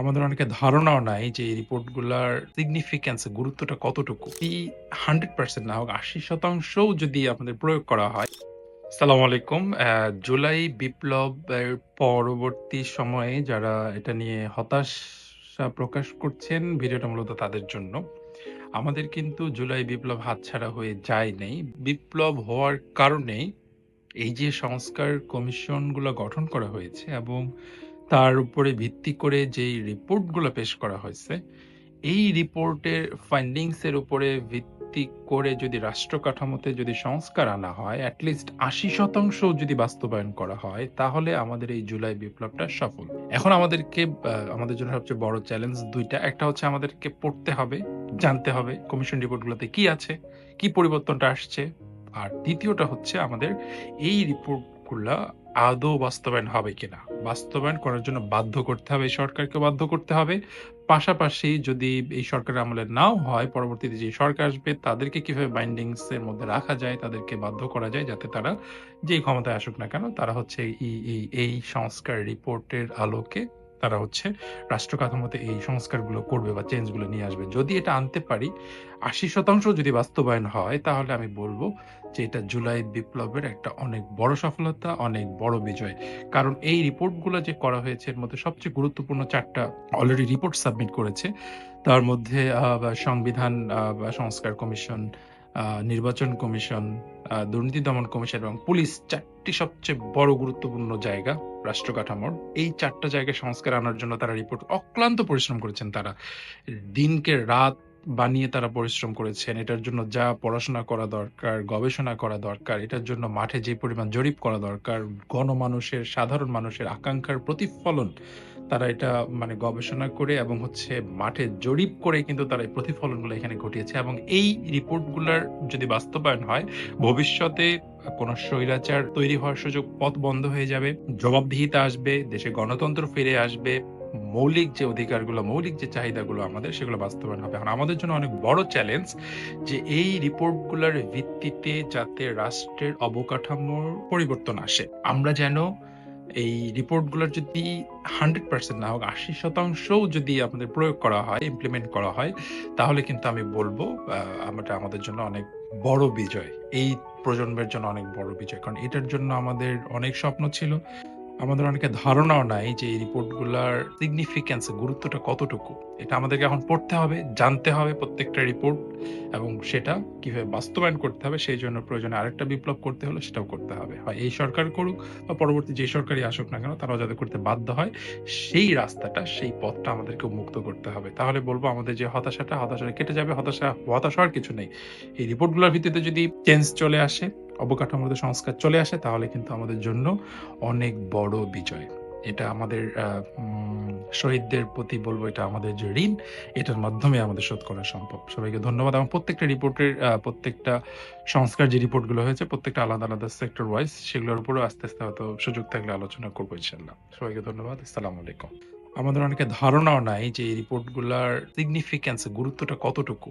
আমাদের অনেকের ধারণাও নাই যে এই রিপোর্টগুলার সিগনিফিক্যান্স গুরুত্বটা কতটুকু। এই 100% না হোক ৮০% যদি আমাদের প্রয়োগ করা হয় সালাম আলাইকুম। জুলাই বিপ্লবের পরবর্তী সময়ে যারা এটা নিয়ে হতাশা প্রকাশ করছেন, ভিডিওটা মূলত তাদের জন্য। আমাদের কিন্তু জুলাই বিপ্লব হাতছাড়া হয়ে যায় নাই। বিপ্লব হওয়ার কারণেই এই যে সংস্কার কমিশনগুলো গঠন করা হয়েছে এবং তার উপরে ভিত্তি করে যেই রিপোর্টগুলো পেশ করা হয়েছে, এই রিপোর্টের ফাইন্ডিংস এর উপরে ভিত্তি করে যদি রাষ্ট্র কাঠামোতে যদি সংস্কার আনা হয়, অ্যাটলিস্ট আশি শতাংশ যদি বাস্তবায়ন করা হয়, তাহলে আমাদের এই জুলাই বিপ্লবটা সফল। এখন আমাদেরকে আমাদের জন্য সবচেয়ে বড় চ্যালেঞ্জ দুইটা একটা হচ্ছে আমাদেরকে পড়তে হবে, জানতে হবে কমিশন রিপোর্টগুলোতে কি আছে, কি পরিবর্তনটা আসছে। আর দ্বিতীয়টা হচ্ছে আমাদের এই রিপোর্টগুলা আদৌ বাস্তবায়ন হবে কিনা। বাস্তবায়ন করার জন্য বাধ্য করতে হবে এই সরকারকে বাধ্য করতে হবে। পাশাপাশি যদি এই সরকার আমলে নাও হয়, পরবর্তীতে যে সরকার আসবে তাদেরকে কীভাবে বাইন্ডিংস এর মধ্যে রাখা যায়, তাদেরকে বাধ্য করা যায় যাতে তারা যেই ক্ষমতায় আসুক না কেন, তারা হচ্ছে এই এই এই সংস্কার রিপোর্টের আলোকে তারা হচ্ছে রাষ্ট্র কাঠামোতে এই সংস্কারগুলো করবে বা চেঞ্জগুলো নিয়ে আসবে। যদি এটা আনতে পারি, ৮০% যদি বাস্তবায়ন হয়, তাহলে আমি বলব যে এটা জুলাই বিপ্লবের একটা অনেক বড় সফলতা, অনেক বড় বিজয়। কারণ এই রিপোর্টগুলো যে করা হয়েছে এর মধ্যে সবচেয়ে গুরুত্বপূর্ণ চারটা অলরেডি রিপোর্ট সাবমিট করেছে। তার মধ্যে সংবিধান সংস্কার কমিশন, নির্বাচন কমিশন, দুর্নীতি দমন কমিশন এবং পুলিশ চারটি সবচেয়ে বড় গুরুত্বপূর্ণ জায়গা রাষ্ট্র কাঠামোর। এই ৪ টা জায়গায় সংস্কার আনার জন্য তারা রিপোর্ট অক্লান্ত পরিশ্রম করেছেন তারা। দিনকে রাত বানিয়ে তারা পরিশ্রম করেছেন। এটার জন্য যা পড়াশোনা করা দরকার, গবেষণা করা দরকার, এটার জন্য মাঠে যে পরিমাণ জরিপ করা দরকার, গণমানুষের, সাধারণ মানুষের আকাঙ্ক্ষার প্রতিফলন তারা এটা মানে গবেষণা করে এবং হচ্ছে মাঠে জরিপ করে কিন্তু তারা এই প্রতিফলনগুলো এখানে ঘটিয়েছে এবং এই রিপোর্টগুলোর যদি বাস্তবায়ন হয়, ভবিষ্যতে কোন স্বৈরাচার তৈরি হওয়ার সুযোগ পথ বন্ধ হয়ে যাবে। জবাবদিহিতা আসবে, দেশে গণতন্ত্র ফিরে আসবে। মৌলিক যে অধিকারগুলো, মৌলিক যে চাহিদাগুলো আমাদের সেগুলো বাস্তবায়ন হবে। এখন আমাদের জন্য অনেক বড় চ্যালেঞ্জ যে এই রিপোর্টগুলোর ভিত্তিতে যাতে রাষ্ট্রের অবকাঠামোর পরিবর্তন আসে। আমরা যেন এই রিপোর্টগুলো যদি 100% না হোক ৮০%ও যদি আমাদের প্রয়োগ করা হয়, ইমপ্লিমেন্ট করা হয়, তাহলে কিন্তু আমি বলব আমরা আমাদের জন্য অনেক বড় বিজয়। এই প্রজন্মের জন্য অনেক বড় বিজয়। কারণ এটার জন্য আমাদের অনেক স্বপ্ন ছিল। আমাদের অনেকে ধারণাও নাই যে এই রিপোর্টগুলোর সিগনিফিক্যান্স গুরুত্বটা কতটুকু। এটা আমাদেরকে এখন পড়তে হবে, জানতে হবে প্রত্যেকটা রিপোর্ট এবং সেটা কীভাবে বাস্তবায়ন করতে হবে সেই জন্য প্রয়োজনে আরেকটা বিপ্লব করতে হলে সেটাও করতে হবে। হয় এই সরকার করুক বা পরবর্তী যে সরকারই আসুক না কেন তারাও যাতে করতে বাধ্য হয়, সেই রাস্তাটা, সেই পথটা আমাদেরকে মুক্ত করতে হবে। তাহলে বলব আমাদের যে হতাশাটা, হতাশাটা কেটে যাবে। হতাশা হতাশ হওয়ার কিছু নেই। এই রিপোর্টগুলোর ভিত্তিতে যদি চেঞ্জ চলে আসে, অবকাঠামোতে সংস্কার চলে আসে, তাহলে কিন্তু আমাদের জন্য অনেক বড় বিজয়। এটা আমাদের শহীদদের প্রতি বলব এটা আমাদের যে ঋণ, এটার মাধ্যমে আমাদের শোধ করা সম্ভব। সবাইকে ধন্যবাদ এবং প্রত্যেকটা রিপোর্টের প্রত্যেকটা সংস্কার যে রিপোর্টগুলো হয়েছে, প্রত্যেকটা আলাদা, আলাদা সেক্টর ওয়াইজ সেগুলোর উপরেও আস্তে, আস্তে হয়তো সুযোগ থাকলে আলোচনা করব ইনশাআল্লাহ। সবাইকে ধন্যবাদ। আসসালামু আলাইকুম। আমাদের অনেকে ধারণাও নাই যে এই রিপোর্টগুলার সিগনিফিক্যান্স গুরুত্বটা কতটুকু।